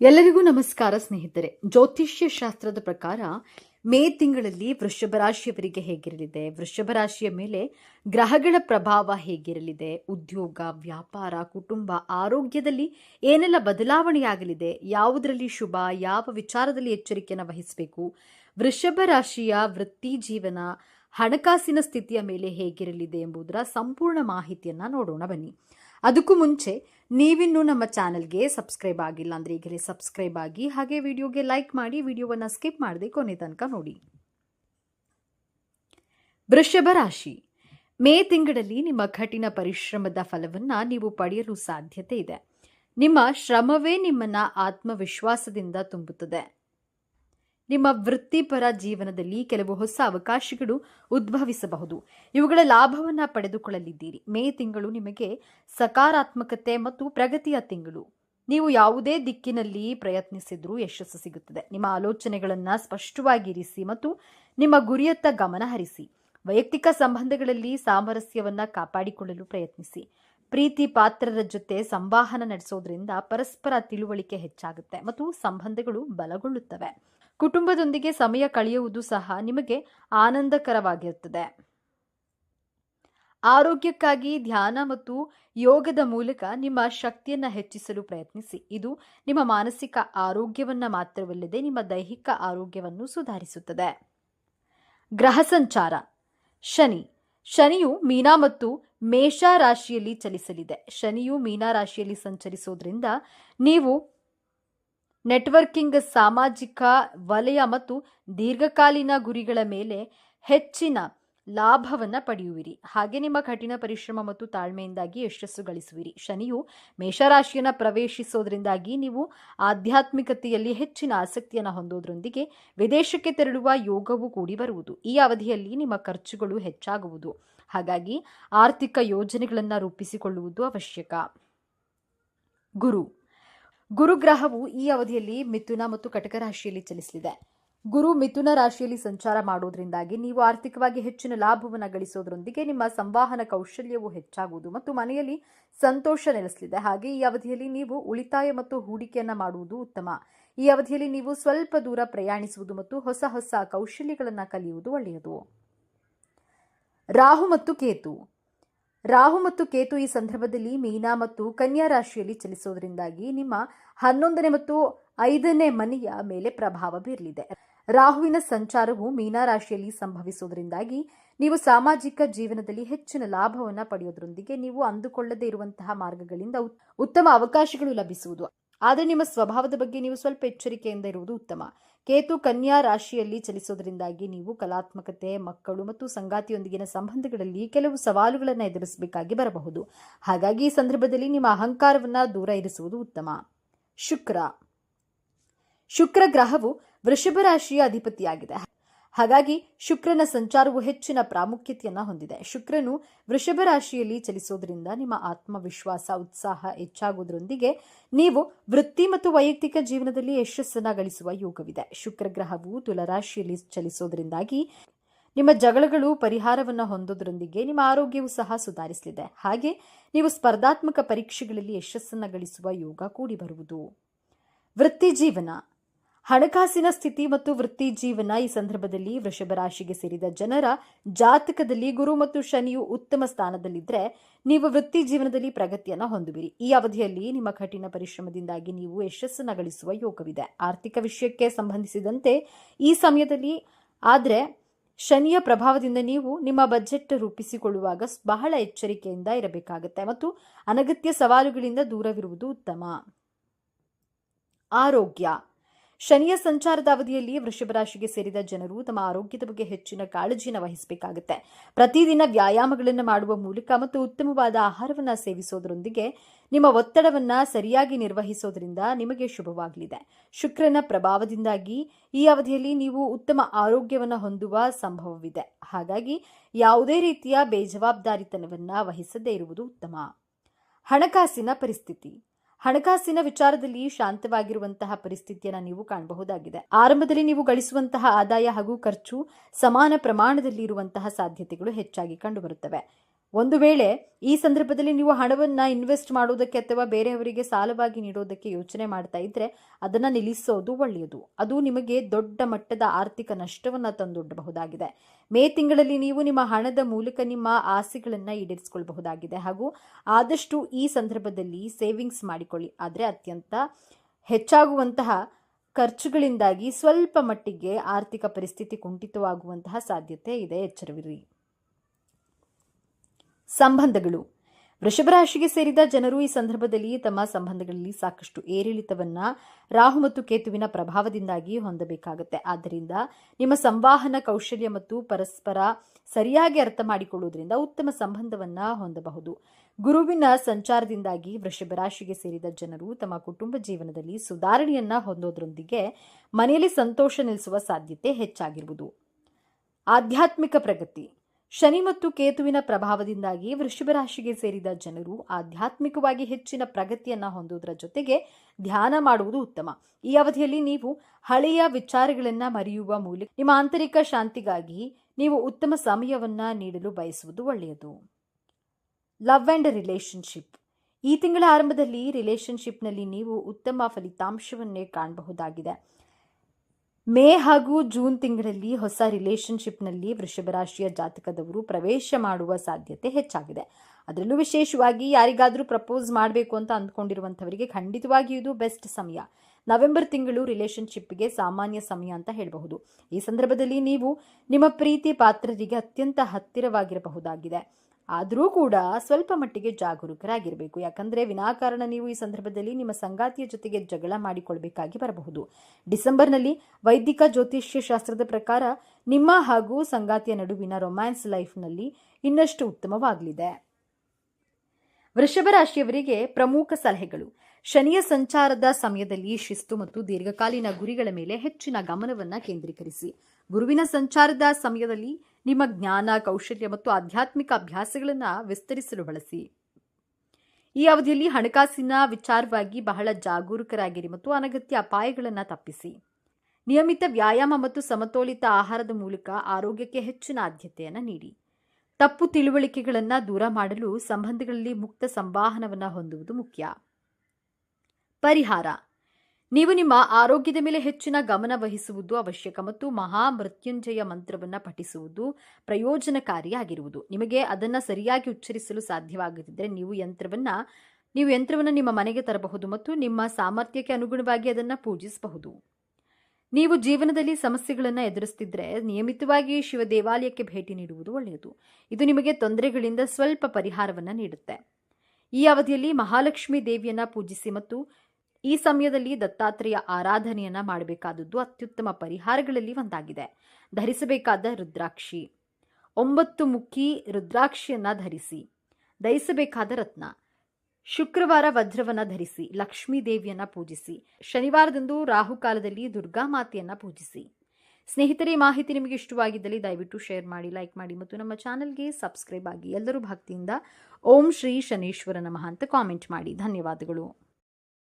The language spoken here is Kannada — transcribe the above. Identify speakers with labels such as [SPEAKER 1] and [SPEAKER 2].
[SPEAKER 1] ಎಲ್ಲರಿಗೂ ನಮಸ್ಕಾರ ಸ್ನೇಹಿತರೆ. ಜ್ಯೋತಿಷ್ಯ ಶಾಸ್ತ್ರದ ಪ್ರಕಾರ ಮೇ ತಿಂಗಳಲ್ಲಿ ವೃಷಭ ರಾಶಿಯವರಿಗೆ ಹೇಗಿರಲಿದೆ? ವೃಷಭ ರಾಶಿಯ ಮೇಲೆ ಗ್ರಹಗಳ ಪ್ರಭಾವ ಹೇಗಿರಲಿದೆ? ಉದ್ಯೋಗ, ವ್ಯಾಪಾರ, ಕುಟುಂಬ, ಆರೋಗ್ಯದಲ್ಲಿ ಏನೆಲ್ಲ ಬದಲಾವಣೆಯಾಗಲಿದೆ? ಯಾವುದರಲ್ಲಿ ಶುಭ, ಯಾವ ವಿಚಾರದಲ್ಲಿ ಎಚ್ಚರಿಕೆಯನ್ನು ವಹಿಸಬೇಕು? ವೃಷಭ ರಾಶಿಯ ವೃತ್ತಿ ಜೀವನ ಹಣಕಾಸಿನ ಸ್ಥಿತಿಯ ಮೇಲೆ ಹೇಗಿರಲಿದೆ ಎಂಬುದರ ಸಂಪೂರ್ಣ ಮಾಹಿತಿಯನ್ನು ನೋಡೋಣ ಬನ್ನಿ. ಅದಕ್ಕೂ ಮುಂಚೆ ನೀವಿನ್ನೂ ನಮ್ಮ ಚಾನಲ್ಗೆ ಸಬ್ಸ್ಕ್ರೈಬ್ ಆಗಿಲ್ಲ ಅಂದರೆ ಈಗಲೇ ಸಬ್ಸ್ಕ್ರೈಬ್ ಆಗಿ, ಹಾಗೆ ವಿಡಿಯೋಗೆ ಲೈಕ್ ಮಾಡಿ, ವಿಡಿಯೋವನ್ನು ಸ್ಕಿಪ್ ಮಾಡದೆ ಕೊನೆ ತನಕ ನೋಡಿ. ವೃಷಭ ರಾಶಿ. ಮೇ ತಿಂಗಳಲ್ಲಿ ನಿಮ್ಮ ಕಠಿಣ ಪರಿಶ್ರಮದ ಫಲವನ್ನು ನೀವು ಪಡೆಯಲು ಸಾಧ್ಯತೆ ಇದೆ. ನಿಮ್ಮ ಶ್ರಮವೇ ನಿಮ್ಮನ್ನ ಆತ್ಮವಿಶ್ವಾಸದಿಂದ ತುಂಬುತ್ತದೆ. ನಿಮ್ಮ ವೃತ್ತಿಪರ ಜೀವನದಲ್ಲಿ ಕೆಲವು ಹೊಸ ಅವಕಾಶಗಳು ಉದ್ಭವಿಸಬಹುದು. ಇವುಗಳ ಲಾಭವನ್ನು ಪಡೆದುಕೊಳ್ಳಲಿದ್ದೀರಿ. ಮೇ ತಿಂಗಳು ನಿಮಗೆ ಸಕಾರಾತ್ಮಕತೆ ಮತ್ತು ಪ್ರಗತಿಯ ತಿಂಗಳು. ನೀವು ಯಾವುದೇ ದಿಕ್ಕಿನಲ್ಲಿ ಪ್ರಯತ್ನಿಸಿದ್ರೂ ಯಶಸ್ಸು ಸಿಗುತ್ತದೆ. ನಿಮ್ಮ ಆಲೋಚನೆಗಳನ್ನು ಸ್ಪಷ್ಟವಾಗಿರಿಸಿ ಮತ್ತು ನಿಮ್ಮ ಗುರಿಯತ್ತ ಗಮನ ಹರಿಸಿ. ವೈಯಕ್ತಿಕ ಸಂಬಂಧಗಳಲ್ಲಿ ಸಾಮರಸ್ಯವನ್ನು ಕಾಪಾಡಿಕೊಳ್ಳಲು ಪ್ರಯತ್ನಿಸಿ. ಪ್ರೀತಿ ಪಾತ್ರರ ಜೊತೆ ಸಂವಹನ ನಡೆಸೋದ್ರಿಂದ ಪರಸ್ಪರ ತಿಳುವಳಿಕೆ ಹೆಚ್ಚಾಗುತ್ತೆ ಮತ್ತು ಸಂಬಂಧಗಳು ಬಲಗೊಳ್ಳುತ್ತವೆ. ಕುಟುಂಬದೊಂದಿಗೆ ಸಮಯ ಕಳೆಯುವುದು ಸಹ ನಿಮಗೆ ಆನಂದಕರವಾಗಿರುತ್ತದೆ. ಆರೋಗ್ಯಕ್ಕಾಗಿ ಧ್ಯಾನ ಮತ್ತು ಯೋಗದ ಮೂಲಕ ನಿಮ್ಮ ಶಕ್ತಿಯನ್ನು ಹೆಚ್ಚಿಸಲು ಪ್ರಯತ್ನಿಸಿ. ಇದು ನಿಮ್ಮ ಮಾನಸಿಕ ಆರೋಗ್ಯವನ್ನ ಮಾತ್ರವಲ್ಲದೆ ನಿಮ್ಮ ದೈಹಿಕ ಆರೋಗ್ಯವನ್ನು ಸುಧಾರಿಸುತ್ತದೆ. ಗ್ರಹ ಸಂಚಾರ. ಶನಿ. ಶನಿಯು ಮೀನಾ ಮತ್ತು ಮೇಷ ರಾಶಿಯಲ್ಲಿ ಚಲಿಸಲಿದೆ. ಶನಿಯು ಮೀನಾ ರಾಶಿಯಲ್ಲಿ ಸಂಚರಿಸೋದ್ರಿಂದ ನೀವು ನೆಟ್ವರ್ಕಿಂಗ್, ಸಾಮಾಜಿಕ ವಲಯ ಮತ್ತು ದೀರ್ಘಕಾಲೀನ ಗುರಿಗಳ ಮೇಲೆ ಹೆಚ್ಚಿನ ಲಾಭವನ್ನು ಪಡೆಯುವಿರಿ. ಹಾಗೆ ನಿಮ್ಮ ಕಠಿಣ ಪರಿಶ್ರಮ ಮತ್ತು ತಾಳ್ಮೆಯಿಂದಾಗಿ ಯಶಸ್ಸು ಗಳಿಸುವಿರಿ. ಶನಿಯು ಮೇಷರಾಶಿಯನ್ನು ಪ್ರವೇಶಿಸೋದ್ರಿಂದಾಗಿ ನೀವು ಆಧ್ಯಾತ್ಮಿಕತೆಯಲ್ಲಿ ಹೆಚ್ಚಿನ ಆಸಕ್ತಿಯನ್ನು ಹೊಂದೋದ್ರೊಂದಿಗೆ ವಿದೇಶಕ್ಕೆ ತೆರಳುವ ಯೋಗವು ಕೂಡಿ ಬರುವುದು. ಈ ಅವಧಿಯಲ್ಲಿ ನಿಮ್ಮ ಖರ್ಚುಗಳು ಹೆಚ್ಚಾಗುವುದು. ಹಾಗಾಗಿ ಆರ್ಥಿಕ ಯೋಜನೆಗಳನ್ನು ರೂಪಿಸಿಕೊಳ್ಳುವುದು ಅವಶ್ಯಕ. ಗುರು ಗುರುಗ್ರಹವು ಈ ಅವಧಿಯಲ್ಲಿ ಮಿಥುನ ಮತ್ತು ಕಟಕ ರಾಶಿಯಲ್ಲಿ ಚಲಿಸಲಿದೆ. ಗುರು ಮಿಥುನ ರಾಶಿಯಲ್ಲಿ ಸಂಚಾರ ಮಾಡುವುದರಿಂದಾಗಿ ನೀವು ಆರ್ಥಿಕವಾಗಿ ಹೆಚ್ಚಿನ ಲಾಭವನ್ನು ಗಳಿಸೋದ್ರೊಂದಿಗೆ ನಿಮ್ಮ ಸಂವಹನ ಕೌಶಲ್ಯವು ಹೆಚ್ಚಾಗುವುದು ಮತ್ತು ಮನೆಯಲ್ಲಿ ಸಂತೋಷ ನೆಲೆಸಲಿದೆ. ಹಾಗೆ ಈ ಅವಧಿಯಲ್ಲಿ ನೀವು ಉಳಿತಾಯ ಮತ್ತು ಹೂಡಿಕೆಯನ್ನ ಮಾಡುವುದು ಉತ್ತಮ. ಈ ಅವಧಿಯಲ್ಲಿ ನೀವು ಸ್ವಲ್ಪ ದೂರ ಪ್ರಯಾಣಿಸುವುದು ಮತ್ತು ಹೊಸ ಹೊಸ ಕೌಶಲ್ಯಗಳನ್ನು ಕಲಿಯುವುದು ಒಳ್ಳೆಯದು. ರಾಹು ಮತ್ತು ಕೇತು. ರಾಹು ಮತ್ತು ಕೇತು ಈ ಸಂದರ್ಭದಲ್ಲಿ ಮೀನಾ ಮತ್ತು ಕನ್ಯಾ ರಾಶಿಯಲ್ಲಿ ಚಲಿಸೋದ್ರಿಂದಾಗಿ ನಿಮ್ಮ ಹನ್ನೊಂದನೇ ಮತ್ತು ಐದನೇ ಮನೆಯ ಮೇಲೆ ಪ್ರಭಾವ ಬೀರಲಿದೆ. ರಾಹುವಿನ ಸಂಚಾರವು ಮೀನಾ ರಾಶಿಯಲ್ಲಿ ಸಂಭವಿಸುವುದರಿಂದಾಗಿ ನೀವು ಸಾಮಾಜಿಕ ಜೀವನದಲ್ಲಿ ಹೆಚ್ಚಿನ ಲಾಭವನ್ನು ಪಡೆಯೋದ್ರೊಂದಿಗೆ ನೀವು ಅಂದುಕೊಳ್ಳದೇ ಇರುವಂತಹ ಮಾರ್ಗಗಳಿಂದ ಉತ್- ಉತ್ತಮ ಅವಕಾಶಗಳು ಲಭಿಸುವುದು. ಆದರೆ ನಿಮ್ಮ ಸ್ವಭಾವದ ಬಗ್ಗೆ ನೀವು ಸ್ವಲ್ಪ ಎಚ್ಚರಿಕೆಯಿಂದ ಇರುವುದು ಉತ್ತಮ. ಕೇತು ಕನ್ಯಾ ರಾಶಿಯಲ್ಲಿ ಚಲಿಸೋದ್ರಿಂದಾಗಿ ನೀವು ಕಲಾತ್ಮಕತೆ, ಮಕ್ಕಳು ಮತ್ತು ಸಂಗಾತಿಯೊಂದಿಗಿನ ಸಂಬಂಧಗಳಲ್ಲಿ ಕೆಲವು ಸವಾಲುಗಳನ್ನು ಎದುರಿಸಬೇಕಾಗಿ ಬರಬಹುದು. ಹಾಗಾಗಿ ಈ ಸಂದರ್ಭದಲ್ಲಿ ನಿಮ್ಮ ಅಹಂಕಾರವನ್ನು ದೂರ ಇರಿಸುವುದು ಉತ್ತಮ. ಶುಕ್ರ. ಶುಕ್ರ ಗ್ರಹವು ವೃಷಭ ರಾಶಿಯ ಅಧಿಪತಿಯಾಗಿದೆ. ಹಾಗಾಗಿ ಶುಕ್ರನ ಸಂಚಾರವು ಹೆಚ್ಚಿನ ಪ್ರಾಮುಖ್ಯತೆಯನ್ನು ಹೊಂದಿದೆ. ಶುಕ್ರನು ವೃಷಭ ರಾಶಿಯಲ್ಲಿ ಚಲಿಸೋದ್ರಿಂದ ನಿಮ್ಮ ಆತ್ಮವಿಶ್ವಾಸ, ಉತ್ಸಾಹ ಹೆಚ್ಚಾಗುವುದರೊಂದಿಗೆ ನೀವು ವೃತ್ತಿ ಮತ್ತು ವೈಯಕ್ತಿಕ ಜೀವನದಲ್ಲಿ ಯಶಸ್ಸನ್ನು ಗಳಿಸುವ ಯೋಗವಿದೆ. ಶುಕ್ರ ಗ್ರಹವು ತುಲರಾಶಿಯಲ್ಲಿ ಚಲಿಸೋದ್ರಿಂದಾಗಿ ನಿಮ್ಮ ಜಗಳಗಳು, ಪರಿಹಾರವನ್ನು ಹೊಂದೋದ್ರೊಂದಿಗೆ ನಿಮ್ಮ ಆರೋಗ್ಯವು ಸಹ ಸುಧಾರಿಸಲಿದೆ. ಹಾಗೆ ನೀವು ಸ್ಪರ್ಧಾತ್ಮಕ ಪರೀಕ್ಷೆಗಳಲ್ಲಿ ಯಶಸ್ಸನ್ನು ಗಳಿಸುವ ಯೋಗ ಕೂಡಿ ಬರುವುದು. ವೃತ್ತಿ ಜೀವನ. ಹಣಕಾಸಿನ ಸ್ಥಿತಿ ಮತ್ತು ವೃತ್ತಿ ಜೀವನ ಈ ಸಂದರ್ಭದಲ್ಲಿ ವೃಷಭ ರಾಶಿಗೆ ಸೇರಿದ ಜನರ ಜಾತಕದಲ್ಲಿ ಗುರು ಮತ್ತು ಶನಿಯು ಉತ್ತಮ ಸ್ಥಾನದಲ್ಲಿದ್ದರೆ ನೀವು ವೃತ್ತಿ ಜೀವನದಲ್ಲಿ ಪ್ರಗತಿಯನ್ನು ಹೊಂದುವಿರಿ. ಈ ಅವಧಿಯಲ್ಲಿ ನಿಮ್ಮ ಕಠಿಣ ಪರಿಶ್ರಮದಿಂದಾಗಿ ನೀವು ಯಶಸ್ಸನ್ನು ಗಳಿಸುವ ಯೋಗವಿದೆ. ಆರ್ಥಿಕ ವಿಷಯಕ್ಕೆ ಸಂಬಂಧಿಸಿದಂತೆ ಈ ಸಮಯದಲ್ಲಿ ಆದರೆ ಶನಿಯ ಪ್ರಭಾವದಿಂದ ನೀವು ನಿಮ್ಮ ಬಜೆಟ್ ರೂಪಿಸಿಕೊಳ್ಳುವಾಗ ಬಹಳ ಎಚ್ಚರಿಕೆಯಿಂದ ಇರಬೇಕಾಗುತ್ತೆ ಮತ್ತು ಅನಗತ್ಯ ಸವಾಲುಗಳಿಂದ ದೂರವಿರುವುದು ಉತ್ತಮ. ಆರೋಗ್ಯ. ಶನಿಯ ಸಂಚಾರದ ಅವಧಿಯಲ್ಲಿ ವೃಷಭ ರಾಶಿಗೆ ಸೇರಿದ ಜನರು ತಮ್ಮ ಆರೋಗ್ಯದ ಬಗ್ಗೆ ಹೆಚ್ಚಿನ ಕಾಳಜಿಯನ್ನು ವಹಿಸಬೇಕಾಗುತ್ತೆ. ಪ್ರತಿದಿನ ವ್ಯಾಯಾಮಗಳನ್ನು ಮಾಡುವ ಮೂಲಕ ಮತ್ತು ಉತ್ತಮವಾದ ಆಹಾರವನ್ನು ಸೇವಿಸೋದರೊಂದಿಗೆ ನಿಮ್ಮ ಒತ್ತಡವನ್ನ ಸರಿಯಾಗಿ ನಿರ್ವಹಿಸೋದರಿಂದ ನಿಮಗೆ ಶುಭವಾಗಲಿದೆ. ಶುಕ್ರನ ಪ್ರಭಾವದಿಂದಾಗಿ ಈ ಅವಧಿಯಲ್ಲಿ ನೀವು ಉತ್ತಮ ಆರೋಗ್ಯವನ್ನು ಹೊಂದುವ ಸಂಭವವಿದೆ. ಹಾಗಾಗಿ ಯಾವುದೇ ರೀತಿಯ ಬೇಜವಾಬ್ದಾರಿತನವನ್ನು ವಹಿಸದೇ ಇರುವುದು ಉತ್ತಮ. ಹಣಕಾಸಿನ ಪರಿಸ್ಥಿತಿ. ಹಣಕಾಸಿನ ವಿಚಾರದಲ್ಲಿ ಶಾಂತವಾಗಿರುವಂತಹ ಪರಿಸ್ಥಿತಿಯನ್ನು ನೀವು ಕಾಣಬಹುದಾಗಿದೆ. ಆರಂಭದಲ್ಲಿ ನೀವು ಗಳಿಸುವಂತಹ ಆದಾಯ ಹಾಗೂ ಖರ್ಚು ಸಮಾನ ಪ್ರಮಾಣದಲ್ಲಿ ಇರುವಂತಹ ಸಾಧ್ಯತೆಗಳು ಹೆಚ್ಚಾಗಿ ಕಂಡುಬರುತ್ತವೆ. ಒಂದು ವೇಳೆ ಈ ಸಂದರ್ಭದಲ್ಲಿ ನೀವು ಹಣವನ್ನು ಇನ್ವೆಸ್ಟ್ ಮಾಡೋದಕ್ಕೆ ಅಥವಾ ಬೇರೆಯವರಿಗೆ ಸಾಲವಾಗಿ ನೀಡೋದಕ್ಕೆ ಯೋಚನೆ ಮಾಡ್ತಾ ಇದ್ರೆ ಅದನ್ನು ನಿಲ್ಲಿಸೋದು ಒಳ್ಳೆಯದು. ಅದು ನಿಮಗೆ ದೊಡ್ಡ ಮಟ್ಟದ ಆರ್ಥಿಕ ನಷ್ಟವನ್ನು ತಂದೊಡ್ಡಬಹುದಾಗಿದೆ. ಮೇ ತಿಂಗಳಲ್ಲಿ ನೀವು ನಿಮ್ಮ ಹಣದ ಮೂಲಕ ನಿಮ್ಮ ಆಸೆಗಳನ್ನು ಈಡೇರಿಸಿಕೊಳ್ಳಬಹುದಾಗಿದೆ ಹಾಗೂ ಆದಷ್ಟು ಈ ಸಂದರ್ಭದಲ್ಲಿ ಸೇವಿಂಗ್ಸ್ ಮಾಡಿಕೊಳ್ಳಿ. ಆದರೆ ಅತ್ಯಂತ ಹೆಚ್ಚಾಗುವಂತಹ ಖರ್ಚುಗಳಿಂದಾಗಿ ಸ್ವಲ್ಪ ಮಟ್ಟಿಗೆ ಆರ್ಥಿಕ ಪರಿಸ್ಥಿತಿ ಕುಂಠಿತವಾಗುವಂತಹ ಸಾಧ್ಯತೆ ಇದೆ. ಎಚ್ಚರವಿರಿ. ಸಂಬಂಧಗಳು. ವೃಷಭ ರಾಶಿಗೆ ಸೇರಿದ ಜನರು ಈ ಸಂದರ್ಭದಲ್ಲಿ ತಮ್ಮ ಸಂಬಂಧಗಳಲ್ಲಿ ಸಾಕಷ್ಟು ಏರಿಳಿತವನ್ನ ರಾಹು ಮತ್ತು ಕೇತುವಿನ ಪ್ರಭಾವದಿಂದಾಗಿ ಹೊಂದಬೇಕಾಗುತ್ತೆ. ಆದ್ದರಿಂದ ನಿಮ್ಮ ಸಂವಹನ ಕೌಶಲ್ಯ ಮತ್ತು ಪರಸ್ಪರ ಸರಿಯಾಗಿ ಅರ್ಥ ಮಾಡಿಕೊಳ್ಳುವುದರಿಂದ ಉತ್ತಮ ಸಂಬಂಧವನ್ನ ಹೊಂದಬಹುದು. ಗುರುವಿನ ಸಂಚಾರದಿಂದಾಗಿ ವೃಷಭ ರಾಶಿಗೆ ಸೇರಿದ ಜನರು ತಮ್ಮ ಕುಟುಂಬ ಜೀವನದಲ್ಲಿ ಸುಧಾರಣೆಯನ್ನ ಹೊಂದೋದ್ರೊಂದಿಗೆ ಮನೆಯಲ್ಲಿ ಸಂತೋಷ ನಿಲ್ಲಿಸುವ ಸಾಧ್ಯತೆ ಹೆಚ್ಚಾಗಿರುವುದು ಆಧ್ಯಾತ್ಮಿಕ ಪ್ರಗತಿ. ಶನಿ ಮತ್ತು ಕೇತುವಿನ ಪ್ರಭಾವದಿಂದಾಗಿ ವೃಷಭ ರಾಶಿಗೆ ಸೇರಿದ ಜನರು ಆಧ್ಯಾತ್ಮಿಕವಾಗಿ ಹೆಚ್ಚಿನ ಪ್ರಗತಿಯನ್ನು ಹೊಂದುವುದರ ಜೊತೆಗೆ ಧ್ಯಾನ ಮಾಡುವುದು ಉತ್ತಮ. ಈ ಅವಧಿಯಲ್ಲಿ ನೀವು ಹಳೆಯ ವಿಚಾರಗಳನ್ನು ಮರೆಯುವ ಮೂಲಕ ನಿಮ್ಮ ಆಂತರಿಕ ಶಾಂತಿಗಾಗಿ ನೀವು ಉತ್ತಮ ಸಮಯವನ್ನ ನೀಡಲು ಬಯಸುವುದು ಒಳ್ಳೆಯದು. Love and relationship. ಈ ತಿಂಗಳ ಆರಂಭದಲ್ಲಿ ರಿಲೇಶನ್ಶಿಪ್ನಲ್ಲಿ ನೀವು ಉತ್ತಮ ಫಲಿತಾಂಶವನ್ನೇ ಕಾಣಬಹುದಾಗಿದೆ. ಮೇ ಹಾಗೂ ಜೂನ್ ತಿಂಗಳಲ್ಲಿ ಹೊಸ ರಿಲೇಶನ್ಶಿಪ್ನಲ್ಲಿ ವೃಷಭ ರಾಶಿಯ ಜಾತಕದವರು ಪ್ರವೇಶ ಮಾಡುವ ಸಾಧ್ಯತೆ ಹೆಚ್ಚಾಗಿದೆ. ಅದರಲ್ಲೂ ವಿಶೇಷವಾಗಿ ಯಾರಿಗಾದರೂ ಪ್ರಪೋಸ್ ಮಾಡಬೇಕು ಅಂತ ಅಂದ್ಕೊಂಡಿರುವಂಥವರಿಗೆ ಖಂಡಿತವಾಗಿಯೂ ಇದು ಬೆಸ್ಟ್ ಸಮಯ. ನವೆಂಬರ್ ತಿಂಗಳು ರಿಲೇಶನ್ಶಿಪ್ಗೆ ಸಾಮಾನ್ಯ ಸಮಯ ಅಂತ ಹೇಳಬಹುದು. ಈ ಸಂದರ್ಭದಲ್ಲಿ ನೀವು ನಿಮ್ಮ ಪ್ರೀತಿ ಪಾತ್ರರಿಗೆ ಅತ್ಯಂತ ಹತ್ತಿರವಾಗಿರಬಹುದಾಗಿದೆ. ಆದರೂ ಕೂಡ ಸ್ವಲ್ಪ ಮಟ್ಟಿಗೆ ಜಾಗರೂಕರಾಗಿರಬೇಕು. ಯಾಕಂದರೆ ವಿನಾಕಾರಣ ನೀವು ಈ ಸಂದರ್ಭದಲ್ಲಿ ನಿಮ್ಮ ಸಂಗಾತಿಯ ಜೊತೆಗೆ ಜಗಳ ಮಾಡಿಕೊಳ್ಬೇಕಾಗಿ ಬರಬಹುದು. ಡಿಸೆಂಬರ್ನಲ್ಲಿ ವೈದಿಕ ಜ್ಯೋತಿಷ್ಯ ಶಾಸ್ತ್ರದ ಪ್ರಕಾರ ನಿಮ್ಮ ಹಾಗೂ ಸಂಗಾತಿಯ ನಡುವಿನ ರೊಮ್ಯಾನ್ಸ್ ಲೈಫ್ನಲ್ಲಿ ಇನ್ನಷ್ಟು ಉತ್ತಮವಾಗಲಿದೆ. ವೃಷಭ ರಾಶಿಯವರಿಗೆ ಪ್ರಮುಖ ಸಲಹೆಗಳು. ಶನಿಯ ಸಂಚಾರದ ಸಮಯದಲ್ಲಿ ಶಿಸ್ತು ಮತ್ತು ದೀರ್ಘಕಾಲೀನ ಗುರಿಗಳ ಮೇಲೆ ಹೆಚ್ಚಿನ ಗಮನವನ್ನು ಕೇಂದ್ರೀಕರಿಸಿ. ಗುರುವಿನ ಸಂಚಾರದ ಸಮಯದಲ್ಲಿ ನಿಮ್ಮ ಜ್ಞಾನ, ಕೌಶಲ್ಯ ಮತ್ತು ಆಧ್ಯಾತ್ಮಿಕ ಅಭ್ಯಾಸಗಳನ್ನು ವಿಸ್ತರಿಸಲು ಬಳಸಿ. ಈ ಅವಧಿಯಲ್ಲಿ ಹಣಕಾಸಿನ ವಿಚಾರವಾಗಿ ಬಹಳ ಜಾಗರೂಕರಾಗಿರಿ ಮತ್ತು ಅನಗತ್ಯ ಅಪಾಯಗಳನ್ನು ತಪ್ಪಿಸಿ. ನಿಯಮಿತ ವ್ಯಾಯಾಮ ಮತ್ತು ಸಮತೋಲಿತ ಆಹಾರದ ಮೂಲಕ ಆರೋಗ್ಯಕ್ಕೆ ಹೆಚ್ಚಿನ ಆದ್ಯತೆಯನ್ನು ನೀಡಿ. ತಪ್ಪು ತಿಳುವಳಿಕೆಗಳನ್ನು ದೂರ ಮಾಡಲು ಸಂಬಂಧಗಳಲ್ಲಿ ಮುಕ್ತ ಸಂವಹನವನ್ನು ಹೊಂದುವುದು ಮುಖ್ಯ. ಪರಿಹಾರ. ನೀವು ನಿಮ್ಮ ಆರೋಗ್ಯದ ಮೇಲೆ ಹೆಚ್ಚಿನ ಗಮನ ವಹಿಸುವುದು ಅವಶ್ಯಕ ಮತ್ತು ಮಹಾ ಮೃತ್ಯುಂಜಯ ಮಂತ್ರವನ್ನು ಪಠಿಸುವುದು ಪ್ರಯೋಜನಕಾರಿಯಾಗಿರುವುದು. ನಿಮಗೆ ಅದನ್ನು ಸರಿಯಾಗಿ ಉಚ್ಚರಿಸಲು ಸಾಧ್ಯವಾಗದಿದ್ದರೆ ನೀವು ಯಂತ್ರವನ್ನು ನೀವು ಯಂತ್ರವನ್ನು ನಿಮ್ಮ ಮನೆಗೆ ತರಬಹುದು ಮತ್ತು ನಿಮ್ಮ ಸಾಮರ್ಥ್ಯಕ್ಕೆ ಅನುಗುಣವಾಗಿ ಅದನ್ನು ಪೂಜಿಸಬಹುದು. ನೀವು ಜೀವನದಲ್ಲಿ ಸಮಸ್ಯೆಗಳನ್ನು ಎದುರಿಸ್ತಿದ್ರೆ ನಿಯಮಿತವಾಗಿ ಶಿವ ದೇವಾಲಯಕ್ಕೆ ಭೇಟಿ ನೀಡುವುದು ಒಳ್ಳೆಯದು. ಇದು ನಿಮಗೆ ತೊಂದರೆಗಳಿಂದ ಸ್ವಲ್ಪ ಪರಿಹಾರವನ್ನು ನೀಡುತ್ತೆ. ಈ ಅವಧಿಯಲ್ಲಿ ಮಹಾಲಕ್ಷ್ಮಿ ದೇವಿಯನ್ನು ಪೂಜಿಸಿ ಮತ್ತು ಈ ಸಮಯದಲ್ಲಿ ದತ್ತಾತ್ರೇಯ ಆರಾಧನೆಯನ್ನ ಮಾಡಬೇಕಾದದ್ದು ಅತ್ಯುತ್ತಮ ಪರಿಹಾರಗಳಲ್ಲಿ ಒಂದಾಗಿದೆ. ಧರಿಸಬೇಕಾದ ರುದ್ರಾಕ್ಷಿ. ಒಂಬತ್ತು ಮುಖಿ ರುದ್ರಾಕ್ಷಿಯನ್ನ ಧರಿಸಿ. ಧರಿಸಬೇಕಾದ ರತ್ನ. ಶುಕ್ರವಾರ ವಜ್ರವನ್ನ ಧರಿಸಿ. ಲಕ್ಷ್ಮೀ ದೇವಿಯನ್ನ ಪೂಜಿಸಿ. ಶನಿವಾರದಂದು ರಾಹುಕಾಲದಲ್ಲಿ ದುರ್ಗಾ ಮಾತೆಯನ್ನ ಪೂಜಿಸಿ. ಸ್ನೇಹಿತರೆ ಮಾಹಿತಿ ನಿಮಗೆ ಇಷ್ಟವಾಗಿದ್ದಲ್ಲಿ ದಯವಿಟ್ಟು ಶೇರ್ ಮಾಡಿ, ಲೈಕ್ ಮಾಡಿ ಮತ್ತು ನಮ್ಮ ಚಾನಲ್ಗೆ ಸಬ್ಸ್ಕ್ರೈಬ್ ಆಗಿ ಎಲ್ಲರೂ ಭಕ್ತಿಯಿಂದ ಓಂ ಶ್ರೀ ಶನೇಶ್ವರ ನಮಃ ಅಂತ ಕಾಮೆಂಟ್ ಮಾಡಿ. ಧನ್ಯವಾದಗಳು.